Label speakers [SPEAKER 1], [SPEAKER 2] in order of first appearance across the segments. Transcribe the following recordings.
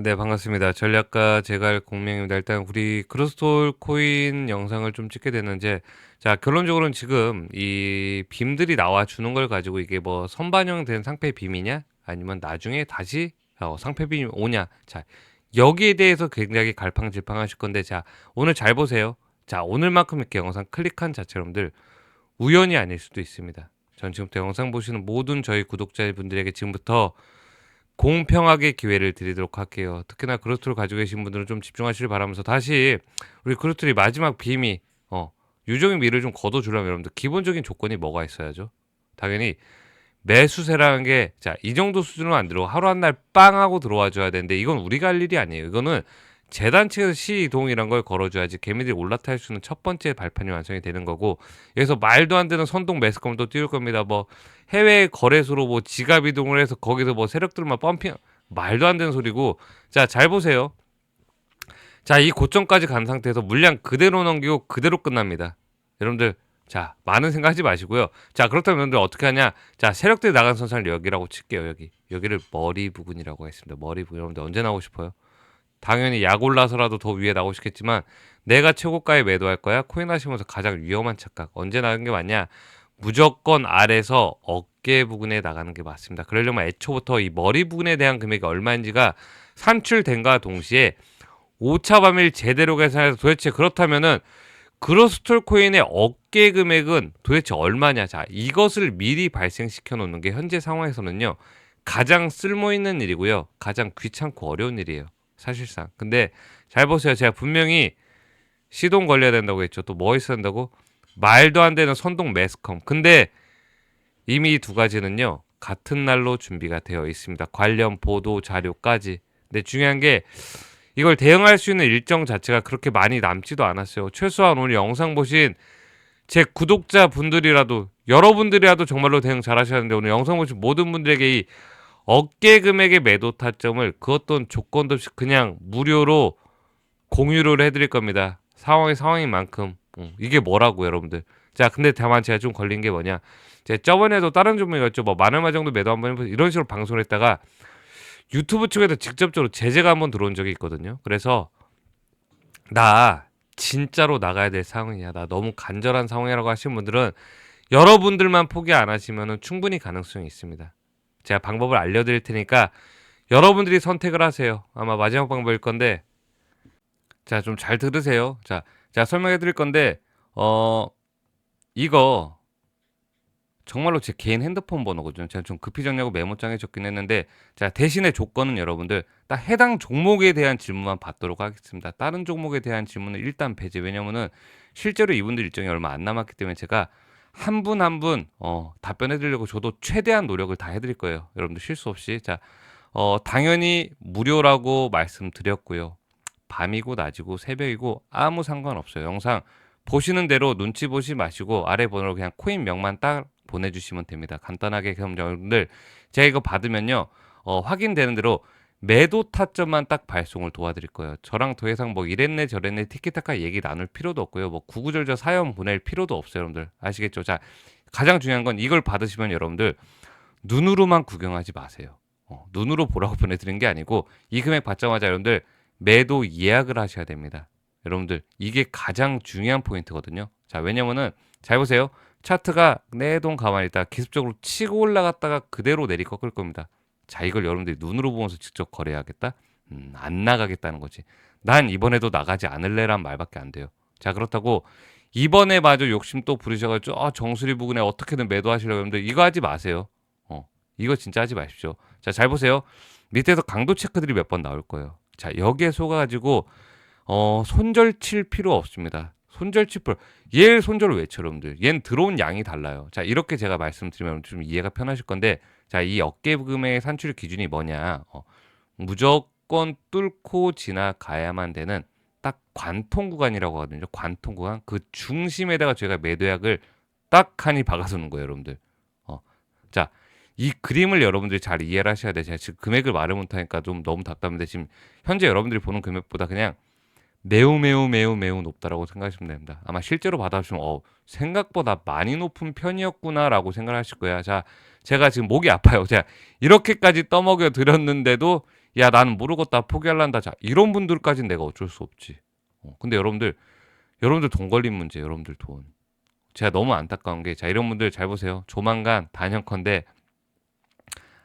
[SPEAKER 1] 네, 반갑습니다. 전략가 제갈 공명입니다. 일단 우리 크로스톨 코인 영상을 좀 찍게 됐는데, 자, 결론적으로는 지금 이 빔들이 나와 주는 걸 가지고 이게 뭐 선반영된 상패 빔이냐? 아니면 나중에 다시 어, 상패 빔이 오냐? 자, 여기에 대해서 굉장히 갈팡질팡하실 건데, 자, 오늘 잘 보세요. 자, 오늘만큼 이렇게 영상 클릭한 자체 여러분들 우연이 아닐 수도 있습니다. 전 지금부터 영상 보시는 모든 저희 구독자분들에게 지금부터 공평하게 기회를 드리도록 할게요. 특히나 그루트를 가지고 계신 분들은 좀 집중하시길 바라면서 다시 우리 그루트리 마지막 빔이 어, 유종의 미를 좀 거둬주려면 여러분들 기본적인 조건이 뭐가 있어야죠? 당연히 매수세라는 게 자 이 정도 수준으로 안 들어오고 하루 한 날 빵 하고 들어와 줘야 되는데 이건 우리가 할 일이 아니에요. 이거는 재단 측에서 시이동이란 걸 걸어줘야지 개미들이 올라탈 수 있는 첫 번째 발판이 완성이 되는 거고 여기서 말도 안 되는 선동 매스컴도 띄울 겁니다. 뭐 해외 거래소로 뭐 지갑 이동을 해서 거기서 뭐 세력들만 펌핑 말도 안 되는 소리고 자 잘 보세요. 자 이 고점까지 간 상태에서 물량 그대로 넘기고 그대로 끝납니다. 여러분들 자 많은 생각하지 마시고요. 자 그렇다면 여러분들 어떻게 하냐? 자 세력들이 나간 선상을 여기라고 칠게요. 여기 여기를 머리 부근이라고 했습니다. 머리 부근 여러분들 언제 나오고 싶어요? 당연히 약 올라서라도 더 위에 나오고 싶겠지만 내가 최고가에 매도할 거야. 코인 하시면서 가장 위험한 착각. 언제 나가는 게 맞냐? 무조건 아래서 어깨 부근에 나가는 게 맞습니다. 그러려면 애초부터 이 머리 부근에 대한 금액이 얼마인지가 산출된과 동시에 5차 밤일 제대로 계산해서 도대체 그렇다면은 그로스톨 코인의 어깨 금액은 도대체 얼마냐? 자, 이것을 미리 발생시켜 놓는 게 현재 상황에서는요. 가장 쓸모 있는 일이고요. 가장 귀찮고 어려운 일이에요. 사실상. 근데 잘 보세요. 제가 분명히 시동 걸려야 된다고 했죠. 또 뭐 있어야 된다고? 말도 안 되는 선동 매스컴. 근데 이미 이 두 가지는요. 같은 날로 준비가 되어 있습니다. 관련 보도 자료까지. 근데 중요한 게 이걸 대응할 수 있는 일정 자체가 그렇게 많이 남지도 않았어요. 최소한 오늘 영상 보신 제 구독자 분들이라도 여러분들이라도 정말로 대응 잘 하셔야 하는데 오늘 영상 보신 모든 분들에게 이 어깨 금액의 매도 타점을 그 어떤 조건도 없이 그냥 무료로 공유를 해드릴 겁니다. 상황이 상황인 만큼 음, 이게 뭐라고 여러분들. 자 근데 다만 제가 좀 걸린 게 뭐냐. 제가 저번에도 다른 종목이었죠. 뭐 만원마 정도 매도 한번 해보세요. 이런 식으로 방송을 했다가 유튜브 측에서 직접적으로 제재가 한번 들어온 적이 있거든요. 그래서 나 진짜로 나가야 될 상황이야. 나 너무 간절한 상황이라고 하시는 분들은 여러분들만 포기 안 하시면 충분히 가능성이 있습니다. 제가 방법을 알려드릴 테니까 여러분들이 선택을 하세요. 아마 마지막 방법일 건데 자 좀 잘 들으세요. 자, 자 설명해 드릴 건데 어 이거 정말로 제 개인 핸드폰 번호거든요. 제가 좀 급히 적냐고 메모장에 적긴 했는데 자 대신에 조건은 여러분들 딱 해당 종목에 대한 질문만 받도록 하겠습니다. 다른 종목에 대한 질문은 일단 배제. 왜냐면은 실제로 이분들 일정이 얼마 안 남았기 때문에 제가 한 분 한 분 어, 답변해 드리려고 저도 최대한 노력을 다 해드릴 거예요. 여러분들 실수 없이 자 어, 당연히 무료라고 말씀드렸고요. 밤이고 낮이고 새벽이고 아무 상관없어요. 영상 보시는 대로 눈치 보시 마시고 아래 번호로 그냥 코인 명만 딱 보내주시면 됩니다. 간단하게 그럼 여러분들 제가 이거 받으면요 어, 확인되는 대로 매도 타점만 딱 발송을 도와드릴 거예요. 저랑 더 이상 뭐 이랬네 저랬네 티키타카 얘기 나눌 필요도 없고요. 뭐 구구절절 사연 보낼 필요도 없어요, 여러분들 아시겠죠? 자 가장 중요한 건 이걸 받으시면 여러분들 눈으로만 구경하지 마세요. 어, 눈으로 보라고 보내드린 게 아니고 이 금액 받자마자 여러분들 매도 예약을 하셔야 됩니다. 여러분들 이게 가장 중요한 포인트거든요. 자 왜냐면은 잘 보세요. 차트가 내동 가만히 있다가 기습적으로 치고 올라갔다가 그대로 내리 꺾을 겁니다. 자 이걸 여러분들이 눈으로 보면서 직접 거래하겠다? 음, 안 나가겠다는 거지. 난 이번에도 나가지 않을래란 말밖에 안 돼요. 자 그렇다고 이번에 마저 욕심 또 부리셔가지고 아, 정수리 부근에 어떻게든 매도하시려고 하는데 이거 하지 마세요. 어 이거 진짜 하지 마십시오. 자 잘 보세요. 밑에서 강도 체크들이 몇 번 나올 거예요. 자 여기에 속아가지고 어 손절 칠 필요 없습니다. 손절 칩을 얘 손절을 왜 쳐, 여러분들? 얜 들어온 양이 달라요. 자 이렇게 제가 말씀드리면 좀 이해가 편하실 건데 자 이 어깨금의 산출 기준이 뭐냐? 어, 무조건 뚫고 지나가야만 되는 딱 관통 구간이라고 하거든요. 관통 구간 그 중심에다가 제가 매도약을 딱 하니 박아서는 거예요, 여러분들. 어, 자. 이 그림을 여러분들이 잘 이해를 하셔야 돼요. 제가 지금 금액을 말을 못하니까 좀 너무 답답한데 지금 현재 여러분들이 보는 금액보다 그냥 매우 매우 매우 매우 높다라고 생각하시면 됩니다. 아마 실제로 받아보시면 어 생각보다 많이 높은 편이었구나라고 생각하실 거야. 자, 제가 지금 목이 아파요. 제가 이렇게까지 떠먹여 드렸는데도 야 나는 모르겠다 포기할란다 자 이런 분들까지는 내가 어쩔 수 없지 어, 근데 여러분들 여러분들 돈 걸린 문제 여러분들 돈 제가 너무 안타까운 게 자 이런 분들 잘 보세요 조만간 단연컨대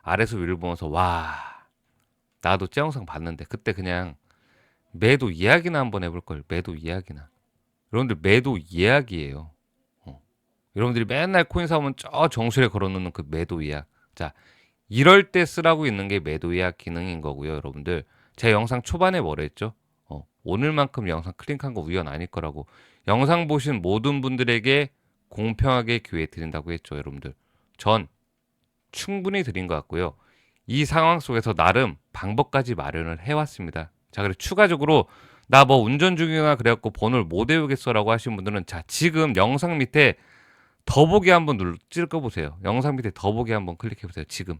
[SPEAKER 1] 아래서 위를 보면서 와 나도 제 영상 봤는데 그때 그냥 매도 이야기나 한번 해볼 걸 매도 이야기나 여러분들 매도 이야기예요 어. 여러분들이 맨날 코인 사오면 저 정수리에 걸어놓는 그 매도 이약 자 이럴 때 쓰라고 있는 게 매도 예약 기능인 거고요, 여러분들. 제 영상 초반에 뭐라 했죠? 어, 오늘만큼 영상 클릭한 거 우연 아닐 거라고. 영상 보신 모든 분들에게 공평하게 기회 드린다고 했죠, 여러분들. 전 충분히 드린 것 같고요. 이 상황 속에서 나름 방법까지 마련을 해왔습니다. 자, 그리고 추가적으로 나 뭐 운전 중이나 그래갖고 번호를 못 외우겠어라고 하신 분들은 자, 지금 영상 밑에 더보기 한번 눌 찍어보세요. 영상 밑에 더보기 한번 클릭해 보세요. 지금.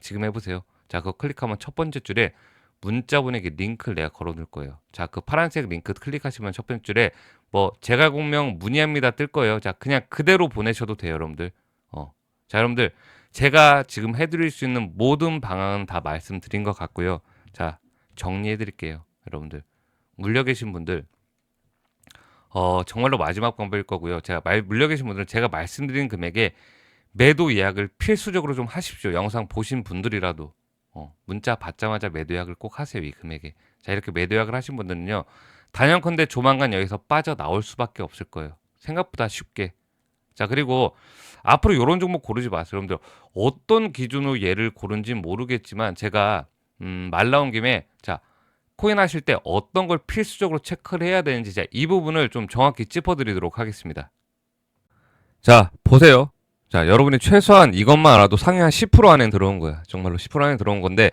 [SPEAKER 1] 지금 해 보세요. 자, 그거 클릭하면 첫 번째 줄에 문자 보내기 링크를 내가 걸어 놓을 거예요. 자, 그 파란색 링크 클릭하시면 첫 번째 줄에 뭐 제가 공명 문의합니다 뜰 거예요. 자, 그냥 그대로 보내셔도 돼요, 여러분들. 어, 자, 여러분들 제가 지금 해드릴 수 있는 모든 방안은 다 말씀드린 것 같고요. 자, 정리해 드릴게요, 여러분들. 물려 계신 분들. 어, 정말로 마지막 방법일 거고요. 제가 말, 물려 계신 분들은 제가 말씀드린 금액에 매도 예약을 필수적으로 좀 하십시오. 영상 보신 분들이라도 어, 문자 받자마자 매도 예약을 꼭 하세요. 이 금액에. 자 이렇게 매도 예약을 하신 분들은요. 단연컨대 조만간 여기서 빠져나올 수밖에 없을 거예요. 생각보다 쉽게. 자 그리고 앞으로 이런 종목 고르지 마세요. 여러분들 어떤 기준으로 얘를 고른지 모르겠지만 제가 음, 말 나온 김에 자 코인 하실 때 어떤 걸 필수적으로 체크를 해야 되는지 자, 이 부분을 좀 정확히 짚어드리도록 하겠습니다. 자 보세요. 자, 여러분이 최소한 이것만 알아도 상위 한 10% 안에 들어온 거야. 정말로 10% 안에 들어온 건데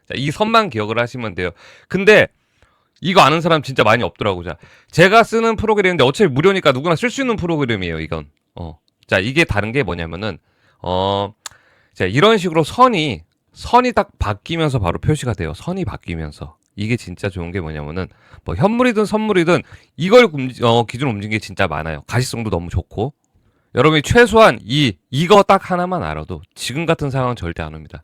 [SPEAKER 1] 자, 이 선만 기억을 하시면 돼요. 근데 이거 아는 사람 진짜 많이 없더라고. 자, 제가 쓰는 프로그램인데 어차피 무료니까 누구나 쓸 수 있는 프로그램이에요, 이건. 어. 자, 이게 다른 게 뭐냐면은, 어, 자, 이런 식으로 선이, 선이 딱 바뀌면서 바로 표시가 돼요. 선이 바뀌면서. 이게 진짜 좋은 게 뭐냐면은, 뭐, 현물이든 선물이든 이걸 움직, 어, 기준으로 움직이는 게 진짜 많아요. 가시성도 너무 좋고. 여러분이 최소한 이 이거 딱 하나만 알아도 지금 같은 상황 절대 안 옵니다.